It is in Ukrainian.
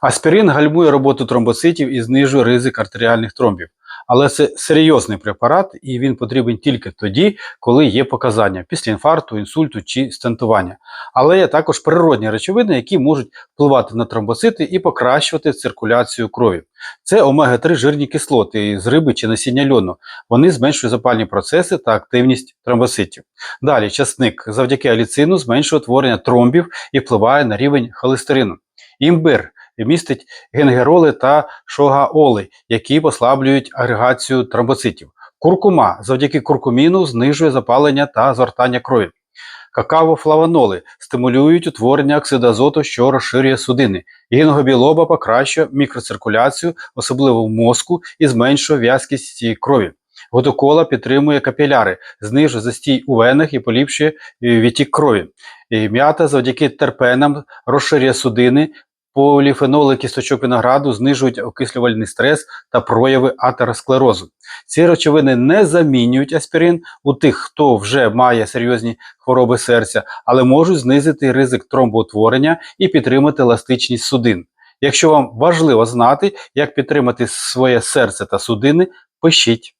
Аспірин гальмує роботу тромбоцитів і знижує ризик артеріальних тромбів. Але це серйозний препарат, і він потрібен тільки тоді, коли є показання після інфаркту, інсульту чи стентування. Але є також природні речовини, які можуть впливати на тромбоцити і покращувати циркуляцію крові. Це омега-3 жирні кислоти з риби чи насіння льону. Вони зменшують запальні процеси та активність тромбоцитів. Далі часник завдяки аліцину зменшує утворення тромбів і впливає на рівень холестерину. Імбир містить генгероли та шогаоли, які послаблюють агрегацію тромбоцитів. Куркума завдяки куркуміну знижує запалення та згортання крові. Какао-флавоноли стимулюють утворення оксиду азоту, що розширює судини. Гінгобілоба покращує мікроциркуляцію, особливо в мозку, і зменшує в'язкість крові. Готокола підтримує капіляри, знижує застій у венах і поліпшує відтік крові. І М'ята завдяки терпенам розширює судини, поліфеноли кісточок винограду знижують окислювальний стрес та прояви атеросклерозу. Ці речовини не замінюють аспірин у тих, хто вже має серйозні хвороби серця, але можуть знизити ризик тромбоутворення і підтримати еластичність судин. Якщо вам важливо знати, як підтримати своє серце та судини, пишіть.